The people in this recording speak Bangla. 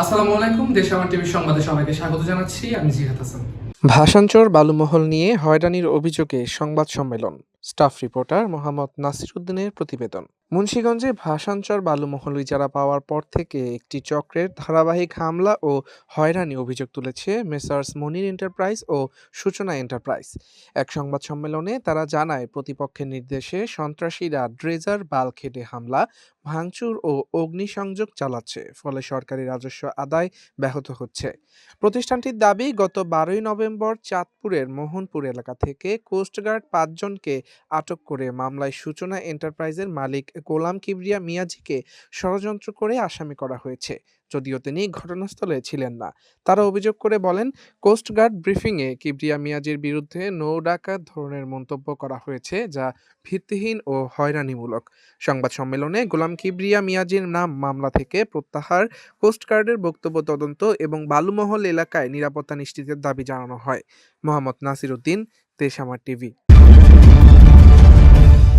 আসসালামু আলাইকুম, দেশ আমার সংবাদে সবাইকে স্বাগত জানাচ্ছি, আমি জিহাদ হাসান। ভাষাঞ্চর বালুমহল নিয়ে হয়রানির অভিযোগে সংবাদ সম্মেলন। স্টাফ রিপোর্টার মোহাম্মদ নাসির উদ্দিনের প্রতিবেদন। মুন্সীগঞ্জে ভাষাঞ্চর বালুমহল ইজারা পাওয়ার পর থেকে একটি চক্রের ধারাবাহিক হামলা ও হয়রানি অভিযোগ তুলেছে মেসার্স মনির এন্টারপ্রাইজ ও সূচনা এন্টারপ্রাইজ। এক সংবাদ সম্মেলনে তারা জানায়, প্রতিপক্ষের নির্দেশে সন্ত্রাসীরা ড্রেজার বাল খেটে হামলা ভাঙচুর ও অগ্নিসংযোগ চালাচ্ছে, ফলে সরকারি রাজস্ব আদায় ব্যাহত হচ্ছে। প্রতিষ্ঠানটির দাবি, গত বারোই নভেম্বর চাঁদপুরের মোহনপুর এলাকা থেকে কোস্টগার্ড পাঁচজনকে আটক করে মামলায় সূচনা এন্টারপ্রাইজের মালিক গোলাম কিবরিয়া মিয়াজিকে ষড়যন্ত্র করে আসামি করা হয়েছে। যদিও তিনি ঘটনাস্থলে ছিলেন না। তারা অভিযোগ করে বলেন কোস্টগার্ড ব্রিফিংয়ে কিবরিয়া মিয়াজির বিরুদ্ধে নৌ ডাকাত ধরনের মন্তব্য করা হয়েছে, যা ভিত্তিহীন ও হয়রানিমূলক। সংবাদ সম্মেলনে গোলাম কিবরিয়া মিয়াজির নাম মামলা থেকে প্রত্যাহার কোস্টগার্ডের বক্তব্য তদন্ত এবং বালুমহল এলাকায় নিরাপত্তা নিশ্চিতের দাবি জানানো হয়। মোহাম্মদ নাসির উদ্দিন আমার টিভি।